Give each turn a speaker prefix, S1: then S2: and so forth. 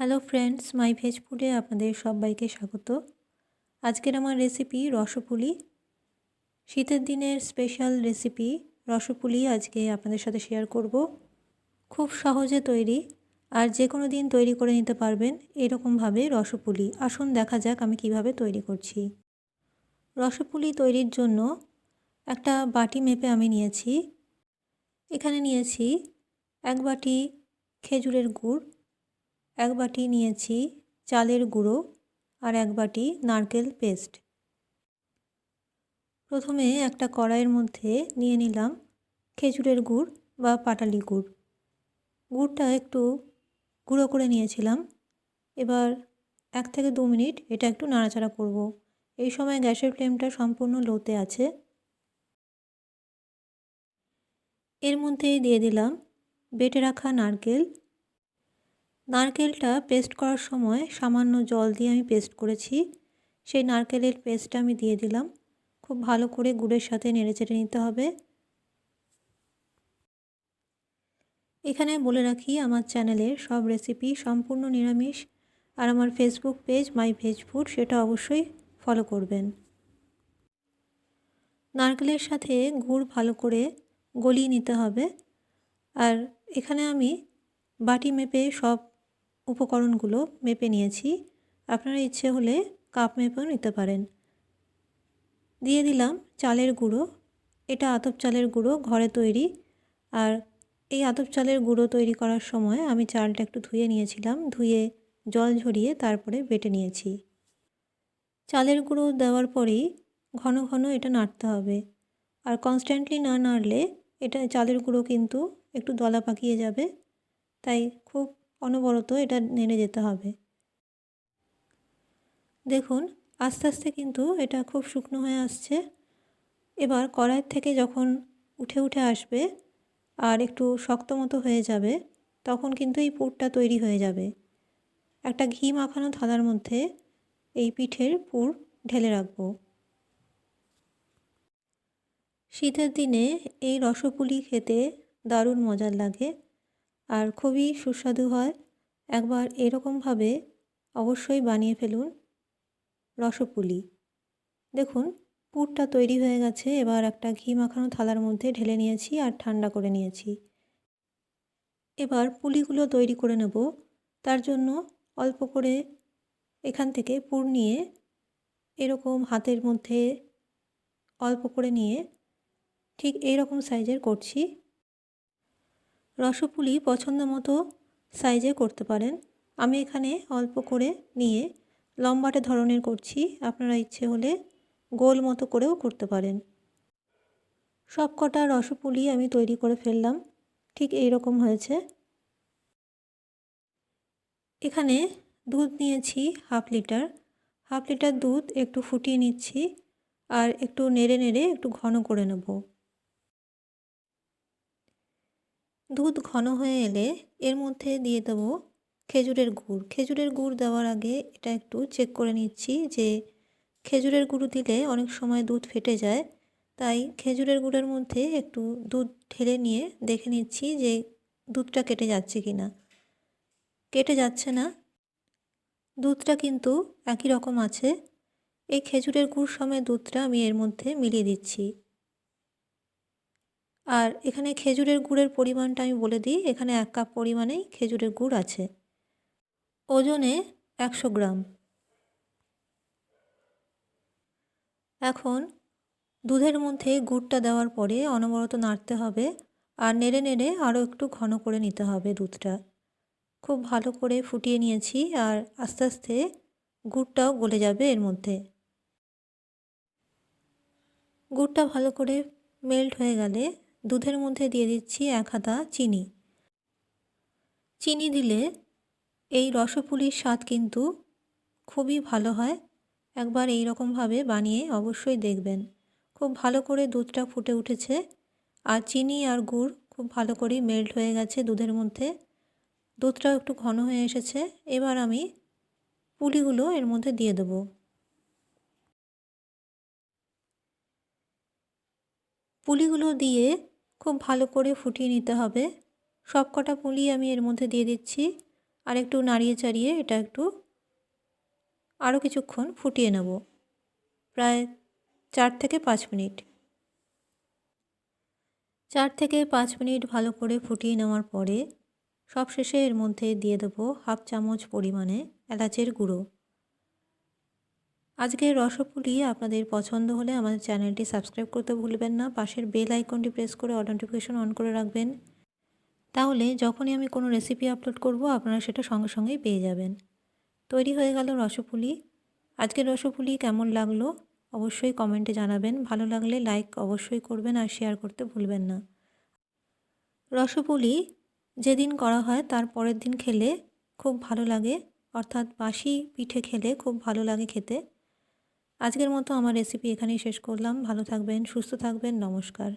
S1: Hello friends মাই veg ফুডে আপনাদের সবাইকে স্বাগত। আজকের আমার রেসিপি রসপুলি। শীতের দিনের স্পেশাল রেসিপি রসপুলি আজকে আপনাদের সাথে শেয়ার করব। খুব সহজে তৈরি, আর যে কোনো দিন তৈরি করে নিতে পারবেন এরকমভাবে রসপুলি। আসুন দেখা যাক আমি কীভাবে তৈরি করছি। রসপুলি তৈরির জন্য একটা বাটি মেপে আমি নিয়েছি। এখানে নিয়েছি এক বাটি খেজুরের গুড় এক বাটি নিয়েছি চালের গুঁড়ো আর এক বাটি নারকেল পেস্ট। প্রথমে একটা কড়াইয়ের মধ্যে নিয়ে নিলাম খেজুরের গুড় বা পাটালি গুড়। গুড়টা একটু গুঁড়ো করে নিয়েছিলাম। এবার এক থেকে দু মিনিট এটা একটু নাড়াচাড়া করব। এই সময় গ্যাসের ফ্লেমটা সম্পূর্ণ লোতে আছে। এর মধ্যেই দিয়ে দিলাম বেটে রাখা নারকেল নারকেলটা পেস্ট করার সময় সামান্য জল দিয়ে আমি পেস্ট করেছি। সেই নারকেলের পেস্টটা আমি দিয়ে দিলাম। খুব ভালো করে গুড়ের সাথে নেড়েচেড়ে নিতে হবে। এখানে বলে রাখি, আমার চ্যানেলের সব রেসিপি সম্পূর্ণ নিরামিষ। আর আমার Facebook page my veg food সেটা অবশ্যই ফলো করবেন। নারকেলের সাথে গুড় ভালো করে গলিয়ে নিতে হবে। আর এখানে আমি বাটি মেপে সব উপকরণগুলো মেপে নিয়েছি। আপনারা ইচ্ছে হলে কাপ মেপেও নিতে পারেন। দিয়ে দিলাম চালের গুঁড়ো। এটা আতপ চালের গুঁড়ো ঘরে তৈরি। আর এই আতপ চালের গুঁড়ো তৈরি করার সময় আমি চালটা একটু ধুয়ে নিয়েছিলাম। ধুয়ে জল ঝরিয়ে তারপরে বেটে নিয়েছি। চালের গুঁড়ো দেওয়ার পরেই ঘন ঘন এটা নাড়তে হবে। আর কনস্ট্যান্টলি না নাড়লে এটা চালের গুঁড়ো কিন্তু একটু দলা পাকিয়ে যাবে। তাই খুব অনবরত এটা নেড়ে যেতে হবে। দেখুন, আস্তে আস্তে কিন্তু এটা খুব শুকনো হয়ে আসছে। এবার কড়াইয়ের থেকে যখন উঠে উঠে আসবে আর একটু শক্ত মতো হয়ে যাবে, তখন কিন্তু এই পুরটা তৈরি হয়ে যাবে। একটা ঘি মাখানো থালার মধ্যে এই পিঠের পুর ঢেলে রাখব। শীতের দিনে এই রসপুলি খেতে দারুণ মজার লাগে। আর খুবই সুস্বাদু হয়। একবার এরকমভাবে অবশ্যই বানিয়ে ফেলুন রসপুলি। দেখুন, পুরটা তৈরি হয়ে গেছে। এবার একটা ঘি মাখানো থালার মধ্যে ঢেলে নিয়েছি আর ঠান্ডা করে নিয়েছি। এবার পুলিগুলো তৈরি করে নেব। তার জন্য অল্প করে এখান থেকে পুর নিয়ে এরকম হাতের মধ্যে অল্প করে নিয়ে ঠিক এই রকম সাইজের করছি। রসপুলি পছন্দ মতো সাইজে করতে পারেন। আমি এখানে অল্প করে নিয়ে লম্বাটে ধরনের করছি। আপনারা ইচ্ছে হলে গোল মতো করেও করতে পারেন। সব কটা রসপুলি আমি তৈরি করে ফেললাম। ঠিক এই রকম হয়েছে। এখানে দুধ নিয়েছি হাফ লিটার। হাফ লিটার দুধ একটু ফুটিয়ে নিচ্ছি আর একটু নেড়ে নেড়ে একটু ঘন করে নেব। দুধ ঘন হয়ে এলে এর মধ্যে দিয়ে দেবো খেজুরের গুড়। খেজুরের গুড় দেওয়ার আগে এটা একটু চেক করে নিচ্ছি যে খেজুরের গুঁড়ো দিলে অনেক সময় দুধ ফেটে যায়। তাই খেজুরের গুড়ের মধ্যে একটু দুধ ঢেলে নিয়ে দেখে নিচ্ছি যে দুধটা কেটে যাচ্ছে কি না কেটে যাচ্ছে না। দুধটা কিন্তু একই রকম আছে। এই খেজুরের গুড় সময় দুধটা আমি এর মধ্যে মিলিয়ে দিচ্ছি। আর এখানে খেজুরের গুড়ের পরিমাণটা আমি বলে দিই, এখানে এক কাপ পরিমাণেই খেজুরের গুড় আছে। ওজনে একশো গ্রাম। এখন দুধের মধ্যে গুড়টা দেওয়ার পরে অনবরত নাড়তে হবে আর নেড়ে নেড়ে আরও একটু ঘন করে নিতে হবে দুধটা। খুব ভালো করে ফুটিয়ে নিয়েছি আর আস্তে আস্তে গুড়টাও গলে যাবে এর মধ্যে। গুড়টা ভালো করে মেল্ট হয়ে গেলে দুধের মধ্যে দিয়ে দিচ্ছি এক হাতা চিনি। চিনি দিলে এই রসপুলির স্বাদ কিন্তু খুবই ভালো হয়। একবার এই রকমভাবে বানিয়ে অবশ্যই দেখবেন। খুব ভালো করে দুধটা ফুটে উঠেছে আর চিনি আর গুড় খুব ভালো করে মেল্ট হয়ে গেছে দুধের মধ্যে। দুধটাও একটু ঘন হয়ে এসেছে। এবার আমি পুলিগুলো এর মধ্যে দিয়ে দেবো। পুলিগুলো দিয়ে খুব ভালো করে ফুটিয়ে নিতে হবে। সব কটা পুলি আমি এর মধ্যে দিয়ে দিচ্ছি। আর একটু নাড়িয়ে চাড়িয়ে এটা একটু আরও কিছুক্ষণ ফুটিয়ে নেব। প্রায় চার থেকে পাঁচ মিনিট। চার থেকে পাঁচ মিনিট ভালো করে ফুটিয়ে নেওয়ার পরে সবশেষে এর মধ্যে দিয়ে দেবো হাফ চামচ পরিমাণে এলাচের গুঁড়ো। আজকের রসপুলি আপনাদের পছন্দ হলে আমাদের চ্যানেলটি সাবস্ক্রাইব করতে ভুলবেন না। পাশের বেল আইকনটি প্রেস করে অল নোটিফিকেশন অন করে রাখবেন। তাহলে যখনই আমি কোনো রেসিপি আপলোড করব, আপনারা সেটা সঙ্গে সঙ্গেই পেয়ে যাবেন। তৈরি হয়ে গেল রসপুলি। আজকের রসপুলি কেমন লাগল অবশ্যই কমেন্টে জানাবেন। ভালো লাগলে লাইক অবশ্যই করবেন আর শেয়ার করতে ভুলবেন না। রসপুলি যেদিন করা হয় তার পরের দিন খেলে খুব ভালো লাগে। অর্থাৎ বাসি পিঠে খেলে খুব ভালো লাগে খেতে। আজকের মতো আমার রেসিপি এখানেই শেষ করলাম। ভালো থাকবেন সুস্থ থাকবেন নমস্কার।